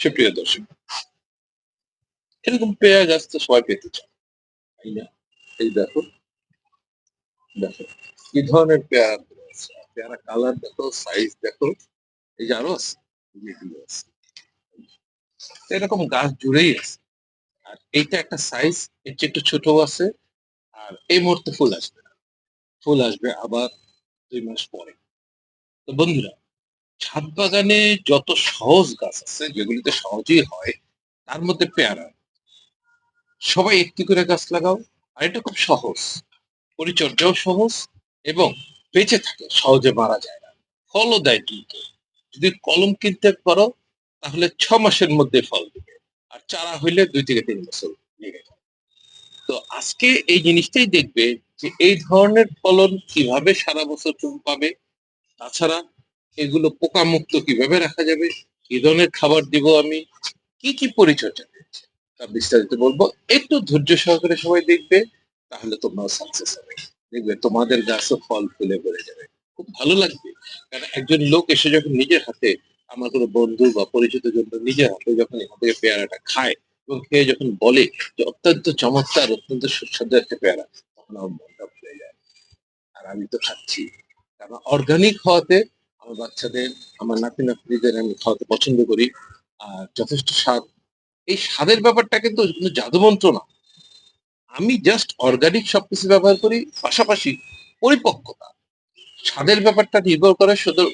সুপ্রিয় দর্শক, এরকম পেয়ারা গাছ তো সবাই পেতে চায়, তাই না? এই দেখো দেখো, কি ধরনের পেয়ারা পেয়ারা কালার দেখো সাইজ দেখো, এই যে আরও আছে এরকম গাছ জুড়েই আছে। আর এইটা একটা সাইজ এর চেয়ে একটু ছোট আছে, আর এই মুহূর্তে ফুল আসবে না। ফুল আসবে আবার দুই মাস পরে। তো বন্ধুরা ছাদ বাগানে যত সহজ গাছ আছে, যেগুলিতে সহজেই হয়, তার মধ্যে পেয়ারা। সবাই একটি করে গাছ লাগাও, আর এটা খুব সহজ। পরিচর্যাও সহজ এবং বেঁচে থাকে, সহজে মারা যায় না। ফলও দেয় দ্রুত। যদি কলম কিনতে পারো, তাহলে ছ মাসের মধ্যে ফল দিবে। আর চারা হইলে দুই থেকে তিন বছর লেগে যায় তো আজকে এই জিনিসটাই দেখবে যে এই ধরনের ফলন কীভাবে সারা বছর পাবে, তাছাড়া এগুলো পোকা মুক্ত কীভাবে রাখা যাবে? কি ধরনের খাবার দিব আমি? কি কি পরিচর্যা তা বিস্তারিত বলব। একটু ধৈর্য সহকারে সবাই দেখবে, তাহলে তোমরাও সাকসেস হবে। দেখবে তোমাদের গাছও ফল ফুলে ভরে যাবে। খুব ভালো লাগবে। কারণ একজন লোক এসে যখন নিজের হাতে আমার কোনো বন্ধু বা পরিচিত জন্য নিজের হাতে যখন এখান থেকে পেয়ারাটা খায় এবং খেয়ে যখন বলে যে অত্যন্ত চমৎকার, অত্যন্ত সুস্বাদু একটা পেয়ারা, তখন আমার মনটা ভরে যায়। আর আমি তো খাচ্ছি। কারণ অর্গানিক হওয়াতে আমার বাচ্চাদের, আমার নাতি নাতনিদের আমি খাওয়াতে পছন্দ করি। আর যথেষ্ট স্বাদ। এই স্বাদের ব্যাপারটা কিন্তু কোনো জাদুমন্ত্র না। আমি জাস্ট অর্গানিক সবকিছু ব্যবহার করি, পাশাপাশি পরিপক্কতা। স্বাদের ব্যাপারটা নির্ভর করে শুধু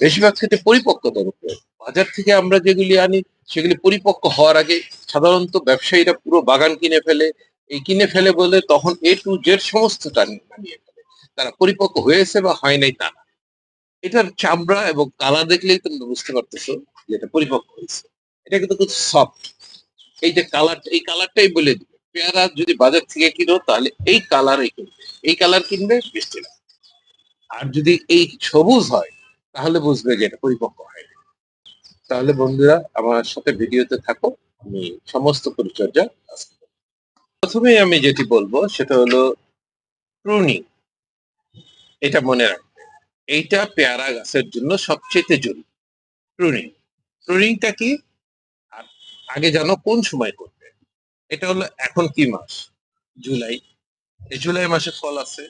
বেশিরভাগ ক্ষেত্রে পরিপক্কতার উপরে। বাজার থেকে আমরা যেগুলি আনি, সেগুলি পরিপক্ক হওয়ার আগে সাধারণত ব্যবসায়ীরা পুরো বাগান কিনে ফেলে। এই কিনে ফেলে বলে তখন এ টু জেড সমস্তটা নিয়ে ফেলে। তারা পরিপক্ক হয়েছে বা হয় নাই তা এটার চামড়া এবং কালার দেখলেই তোমরা বুঝতে পারতেছো যে এটা পরিপক্ক হয়েছে। এটা কিন্তু খুব সফট এই যে কালার এই কালারটাই বলে দিবে। পেয়ারা যদি বাজার থেকে কিনো, তাহলে এই কালারই কিনবে। এই কালার কিনবে, মিষ্টি না। আর যদি এই সবুজ হয়, তাহলে বুঝবে যে এটা পরিপক্ক হয় তাহলে বন্ধুরা, আমার সাথে ভিডিওতে থাকো। আমি সমস্ত পরিচর্যা। প্রথমেই আমি যেটি বলব, সেটা হলো প্রুনিং এটা মনে রাখবে এইটা পেয়ারা গাছের জন্য সবচেয়ে জরুরি। প্রুনিং প্রুনিংটা কি? আর আগে জানো কোন সময় করবে? এটা হলো এখন কি মাস? জুলাই। এই জুলাই মাসে ফল আছে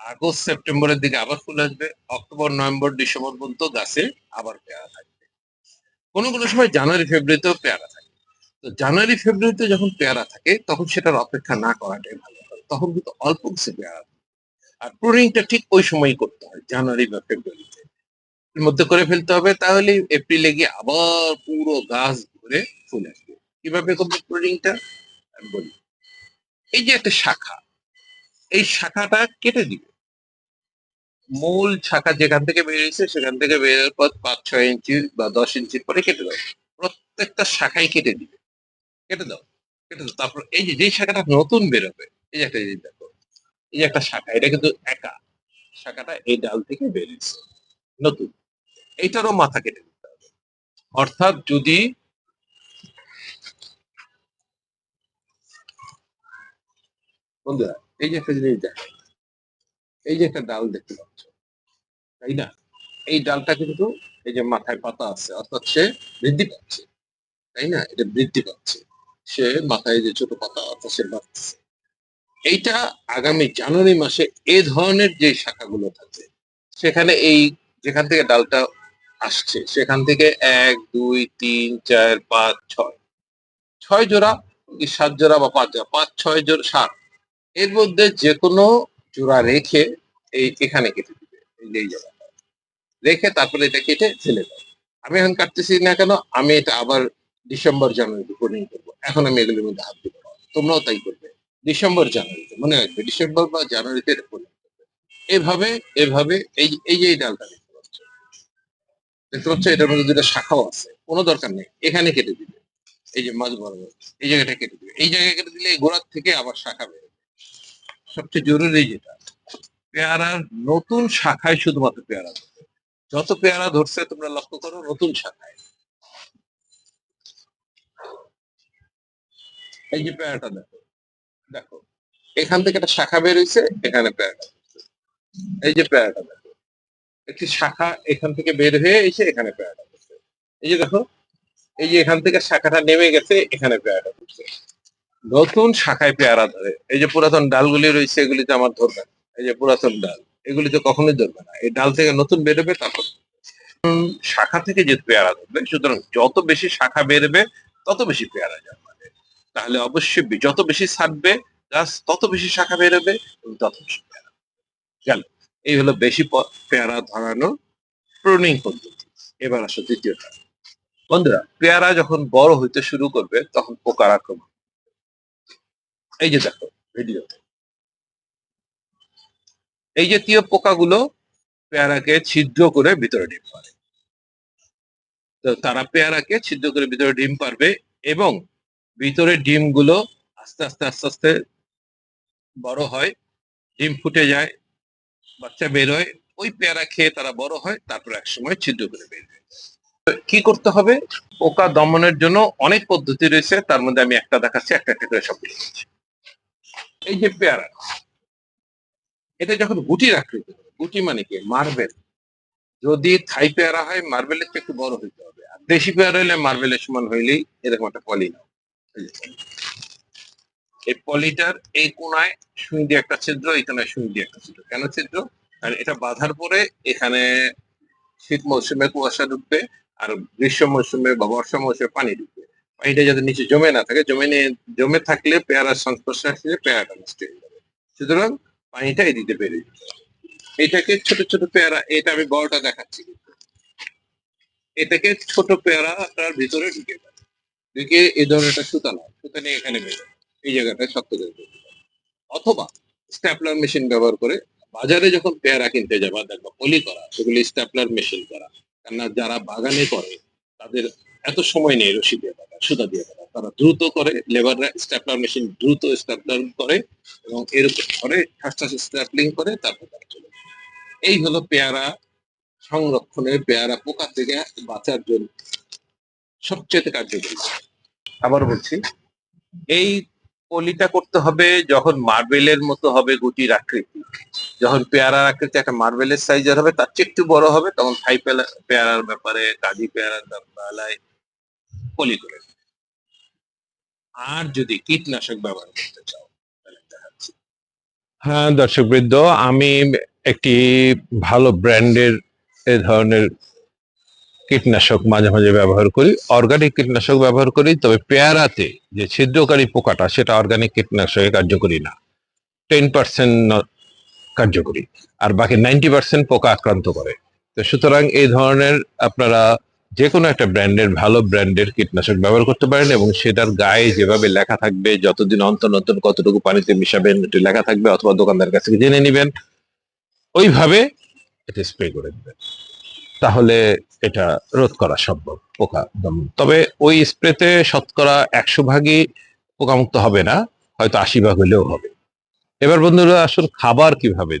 আগস্ট, সেপ্টেম্বরের দিকে আবার ফুল আসবে। অক্টোবর, নভেম্বর, ডিসেম্বর পর্যন্ত গাছে আবার পেয়ারা থাকবে। কোনো কোনো সময় জানুয়ারি, ফেব্রুয়ারিতেও পেয়ারা থাকে। তো জানুয়ারি, ফেব্রুয়ারিতে যখন পেয়ারা থাকে, তখন সেটার অপেক্ষা না করাটাই ভালো। তখন কিন্তু অল্প কিছু পেয়ারা। আর প্রুনিংটা ঠিক ওই সময়ই করতে হয় জানুয়ারি বা ফেব্রুয়ারিতে মধ্যে করে ফেলতে হবে, তাহলে এপ্রিলে গিয়ে আবার পুরো গাছ ভরে ফুল আসবে। কীভাবে করবে প্রুনিংটা বলি। এই যে একটা শাখা, এই শাখাটা কেটে দিবে। মূল শাখা যেখান থেকে বেরিয়েছে, সেখান থেকে বেরোর পর পাঁচ, ছয় ইঞ্চি বা দশ ইঞ্চির পরে কেটে দাও। প্রত্যেকটা শাখাই কেটে দিবে। কেটে দাও কেটে দাও। তারপর এই যে, যেই শাখাটা নতুন বেরোবে, এই যে একটা জিনিস এই যে একটা শাখা, এটা কিন্তু একা। শাখাটা এই ডাল থেকে বেরিয়েছে নতুন। এইটারও মাথা কেটে দিতে হবে। অর্থাৎ যদি বন্ধুরা, এই যে একটা জিনিস দেখো, এই যে একটা ডাল দেখতে পাচ্ছ, তাই না? এই ডালটা কিন্তু এই যে মাথায় পাতা আছে, অর্থাৎ সে বৃদ্ধি পাচ্ছে, তাই না? এটা বৃদ্ধি পাচ্ছে। সে মাথায় যে ছোট পাতা, অর্থাৎ সে বাড়তেছে। এইটা আগামী জানুয়ারি মাসে এ ধরনের যে শাখাগুলো থাকে, সেখানে এই যেখান থেকে ডালটা আসছে, সেখান থেকে এক, দুই, তিন, চার, পাঁচ, ছয়। ছয় জোড়া সাত জোড়া বা পাঁচ জোড়া? পাঁচ, ছয় জোড়া, সাত। এর মধ্যে যে কোনো জোড়া রেখে এই এখানে কেটে দিবে, এই জায়গাটা রেখে তারপরে এটা কেটে ফেলে দেবে আমি এখন কাটতেছি না কেন? আমি এটা আবার ডিসেম্বর জানুয়ারিতে পরিণত করব। এখন আমি এগুলোর মধ্যে হাত দিব। তোমরাও তাই করবে। ডিসেম্বর জানুয়ারিতে মনে রাখবে, ডিসেম্বর বা জানুয়ারিতে এভাবে এভাবে, এই এই যে ডালটা দেখতে পাচ্ছ দেখতে পাচ্ছ, এটার মধ্যে দুটো শাখাও আছে, কোনো দরকার নেই, এখানে কেটে দিবে। এই যে মাছ বরাবর, এই জায়গাটা কেটে দিবে। এই জায়গায় কেটে দিলে এই গোড়ার থেকে আবার শাখা বেরোবে সবচেয়ে জরুরি যেটা পেয়ারার নতুন শাখায় শুধুমাত্র পেয়ারা ধরবে। যত পেয়ারা ধরছে, তোমরা লক্ষ্য করো, নতুন শাখায়। এই যে পেয়ারাটা দেখো দেখো, এখান থেকে একটা শাখা বের হয়েছে এখানে পেয়ারাটা। এই যে পেয়ারাটা দেখো একটি শাখা এখান থেকে বের হয়ে এসে এখানে পেয়ারাটা ধরছে। এই যে দেখো, এই যে এখান থেকে শাখাটা নেমে গেছে, এখানে পেয়ারা ধরছে নতুন শাখায় পেয়ারা ধরে। এই যে পুরাতন ডালগুলি রয়েছে এগুলিতে আমার ধরবে না। এই যে পুরাতন ডাল এগুলিতে কখনোই ধরবে না। এই ডাল থেকে নতুন বেরোবে তারপর শাখা থেকে যে পেয়ারা ধরবে, সুতরাং যত বেশি শাখা বেরোবে, তত বেশি পেয়ারা জন্মাবে তাহলে অবশ্যই যত বেশি ছাড়বে গাছ তত বেশি শাখা বেরোবে এবং তত বেশি পেয়ারা গেল। এই হলো বেশি পেয়ারা ধরানোর প্রুনিং পদ্ধতি। এবার আসো দ্বিতীয়টা বন্ধুরা, পেয়ারা যখন বড় হইতে শুরু করবে, তখন পোকার আক্রমণ। এই যে দেখো, ভিডিওতে। এই জাতীয় পোকাগুলো পেয়ারাকে ছিদ্র করে ভিতরে ডিম পারে তো তারা পেয়ারাকে ছিদ্র করে ভিতরে ডিম পারবে এবং ভিতরে ডিমগুলো আস্তে আস্তে আস্তে আস্তে বড় হয়, ডিম ফুটে যায়, বাচ্চা বেরোয়, ওই পেয়ারা খেয়ে তারা বড় হয়, তারপর এক সময় ছিদ্র করে বেরোয় কি করতে হবে? পোকা দমনের জন্য অনেক পদ্ধতি রয়েছে, তার মধ্যে আমি একটা দেখাচ্ছি, একটা একটা করে সব এই যে পেয়ারা, এটা যখন গুটির আকৃতি গুটি মানে কি? মার্বেল। যদি থাই পেয়ারা হয়, মার্বেলের একটু বড় হইতে হবে, আর দেশি পেয়ারা হইলে মার্বেলের সমান হইলেই এরকম একটা পলি নাও এই পলিটার এই কোনায় সুই দিয়ে একটা ছিদ্র এই সুই দিয়ে একটা ছিদ্র। কেন ছিদ্র? আর এটা বাঁধার পরে এখানে শীত মৌসুমে কুয়াশা ঢুকবে আর গ্রীষ্ম মৌসুমে বা বর্ষা মৌসুমে পানি ঢুকবে পানিটা যাতে নিচে জমে না থাকে, জমে নিয়ে, জমে থাকলে পেয়ারার সংস্পর্শে আসলে পেয়ারাটা নষ্ট হয়ে যাবে। সুতরাং পানিটা এদিকে বেরিয়ে এটাকে ছোট ছোট পেয়ারা, এটা আমি বড়টা দেখাচ্ছি। এটাকে ছোট পেয়ারা আপনার ভিতরে ঢুকে যাবে এই ধরনের একটা সুতা নাও। সুতা নিয়ে এখানে বেরো। এই জায়গাটায় শক্ত করে। অথবা স্ট্যাপলার মেশিন ব্যবহার করে বাজারে যখন পেয়ারা কিনতে যাবা দেখবা পলি করা, সেগুলি স্ট্যাপলার মেশিন করা। কেননা যারা বাগানে করে, তাদের এত সময় নেই রশি দিয়ে কাটা সুতা দিয়ে কাটা তারা দ্রুত করে, লেবাররা স্ট্যাপলার মেশিন দ্রুত স্ট্যাপলার করে এবং এরকম করে, ঠাস ঠাস স্ট্যাপলিং করে তারপর তারা চলে। এই হলো পেয়ারা সংরক্ষণের, পেয়ারা পোকা থেকে বাঁচার জন্য সবচেয়ে কার্যকরী। আবার বলছি, এই পলিটা করতে হবে যখন মার্বেলের মতো হবে গুটির আকৃতি যখন পেয়ারার আকৃতি একটা মার্বেলের সাইজের হবে, তার চেয়ে একটু বড় হবে, তখন থাই পেয়ারার ব্যাপারে কাজী পেয়ারার বেলায় পলি করে। আর যদি কীটনাশক ব্যবহার করতে চাও হ্যাঁ দর্শক বৃদ্ধ আমি একটি ভালো ব্র্যান্ডের এ ধরনের কীটনাশক মাঝে মাঝে ব্যবহার করি অর্গানিক কীটনাশক ব্যবহার করি, তবে পেয়ারাতে যে ছিদ্রকারী পোকাটা, সেটা অর্গানিক কীটনাশকে কার্যকরী না। টেন পার্সেন্ট কার্যকরী, আর বাকি নাইনটি পার্সেন্ট পোকা আক্রান্ত করে। তো সুতরাং এই ধরনের আপনারা যে কোনো একটা ব্র্যান্ডের, ভালো ব্র্যান্ডের কীটনাশক ব্যবহার করতে পারেন এবং সেটার গায়ে যেভাবে লেখা থাকবে, যতদিন অন্তর নতুন কতটুকু পানিতে মিশাবেন একটু লেখা থাকবে অথবা দোকানদার কাছ থেকে জেনে নেবেন, ওইভাবে এটা স্প্রে করে দেবেন। তাহলে এটা রোধ করা সম্ভব পোকা দমন তবে ওই স্প্রেতে শতকরা একশো ভাগই পোকামুক্ত হবে না, হয়তো আশি ভাগ হলেও হবে। এবার বন্ধুরা, আসল খাবার কীভাবে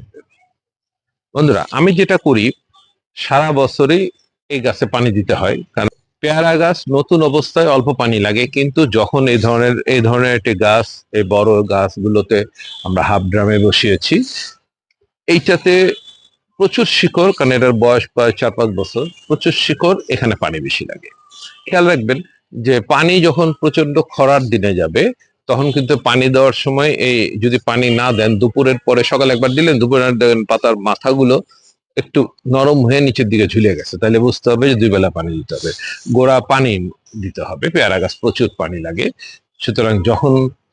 বন্ধুরা, আমি যেটা করি, সারা বছরই এই গাছে পানি দিতে হয়, কারণ পেয়ারা গাছ নতুন অবস্থায় অল্প পানি লাগে, কিন্তু যখন এই ধরনের এই ধরনের একটি গাছ, এই বড় গাছগুলোতে আমরা হাফ ড্রামে বসিয়েছি, এইটাতে প্রচুর শিকড়, কারণ এটার বয়স প্রায় চার পাঁচ বছর, প্রচুর শিকড় এখানে পানি বেশি লাগে। খেয়াল রাখবেন যে পানি যখন প্রচণ্ড খরার দিনে যাবে, তখন কিন্তু পানি দেওয়ার সময় এই যদি পানি না দেন, দুপুরের পরে সকালে একবার দিলেন, দুপুরে আর পাতার মাথাগুলো একটু নরম হয়ে নিচের দিকে ঝুলে গেছে। তাহলে বুঝতে হবে যে দুই বেলা পানি দিতে হবে। গোড়া পানি দিতে হবে, পেয়ারা গাছ প্রচুর পানি লাগে। সুতরাং যখন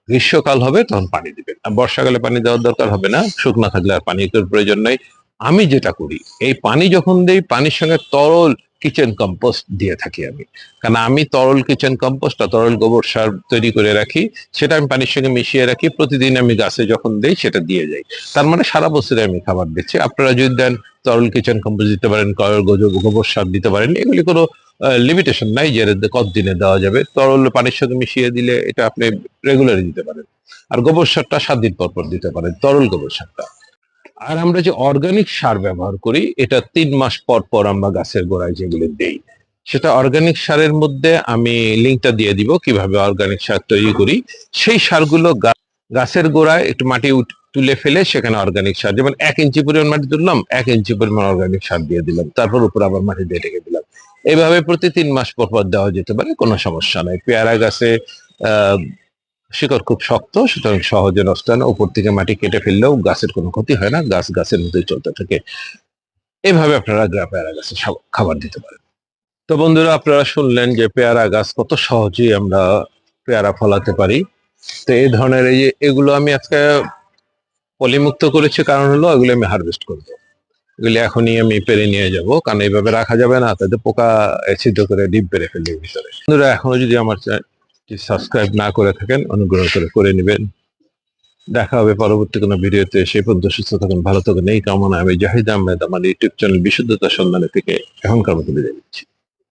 গ্রীষ্মকাল হবে, তখন পানি দিবেন। আর বর্ষাকালে পানি দেওয়ার দরকার হবে না। শুকনা থাকলে আর পানির প্রয়োজন নেই। আমি যেটা করি, এই পানি যখন দেই, পানির সঙ্গে তরল কিচেন কম্পোস্ট দিয়ে থাকি আমি। কারণ আমি তরল কিচেন কম্পোস্ট আর তরল গোবর সার তৈরি করে রাখি, সেটা আমি পানির সঙ্গে মিশিয়ে রাখি, প্রতিদিন আমি গাছে যখন দেই, সেটা দিয়ে যাই। তার মানে সারা বছরে আমি খাবার দিচ্ছি। আপনারা যদি দেন তরল কিচেন কম্পোস্ট দিতে পারেন গোবর সার দিতে পারেন, এগুলি কোনো লিমিটেশন নাই যে এর কত দিনে দেওয়া যাবে। তরল পানির সঙ্গে মিশিয়ে দিলে এটা আপনি রেগুলারই দিতে পারেন। আর গোবর সারটা সাত দিন পর পর দিতে পারেন, তরল গোবর সারটা। আর আমরা যে অর্গানিক সার ব্যবহার করি, এটা তিন মাস পর পর আমরা গাছের গোড়ায় যেগুলো দেই, সেটা অর্গানিক সারের মধ্যে আমি লিঙ্কটা দিয়ে দিব কীভাবে অর্গানিক সার তৈরি করি। সেই সারগুলো গাছের গোড়ায় একটু মাটি তুলে ফেলে সেখানে অর্গানিক সার, যেমন এক ইঞ্চি পরিমাণ মাটি তুললাম, এক ইঞ্চি পরিমাণ অর্গানিক সার দিয়ে দিলাম, তারপর উপর আবার মাটি দিয়ে ঢেকে দিলাম। এইভাবে প্রতি তিন মাস পর পর দেওয়া যেতে পারে, কোনো সমস্যা নাই। পেয়ারা গাছে শিকড় খুব শক্ত, সুতরাং সহজে নষ্ট হয় না। উপর থেকে মাটি কেটে ফেললেও গাছের কোনো ক্ষতি হয় না। গাছ গাছের মতোই চলতে থাকে। এভাবে আপনারা পেয়ারা গাছে খাবার দিতে পারেন। তো বন্ধুরা, আপনারা শুনলেন যে পেয়ারা গাছ কত সহজেই আমরা পেয়ারা ফলাতে পারি। তো এই ধরনের এই এগুলো আমি আজকে পলিমুক্ত করেছি, কারণ হলো এগুলো আমি হারভেস্ট করব। এগুলি এখনই আমি পেরে নিয়ে যাব। কারণ এইভাবে রাখা যাবে না, তাতে পোকা ছিদ্র করে ডিপ বেড়ে ফেলে এর ভিতরে। বন্ধুরা, এখনও যদি আমার সাবস্ক্রাইব না করে থাকেন, অনুগ্রহ করে করে নেবেন। দেখা হবে পরবর্তী কোনো ভিডিওতে। সেই পর্যন্ত সুস্থ থাকুন, ভালো থাকুন। এই কামনা আমি জাহিদ আহমেদ, আমার ইউটিউব চ্যানেল বিশুদ্ধতা সন্ধানে থেকে এখনকার মতো বিদায় নিচ্ছি।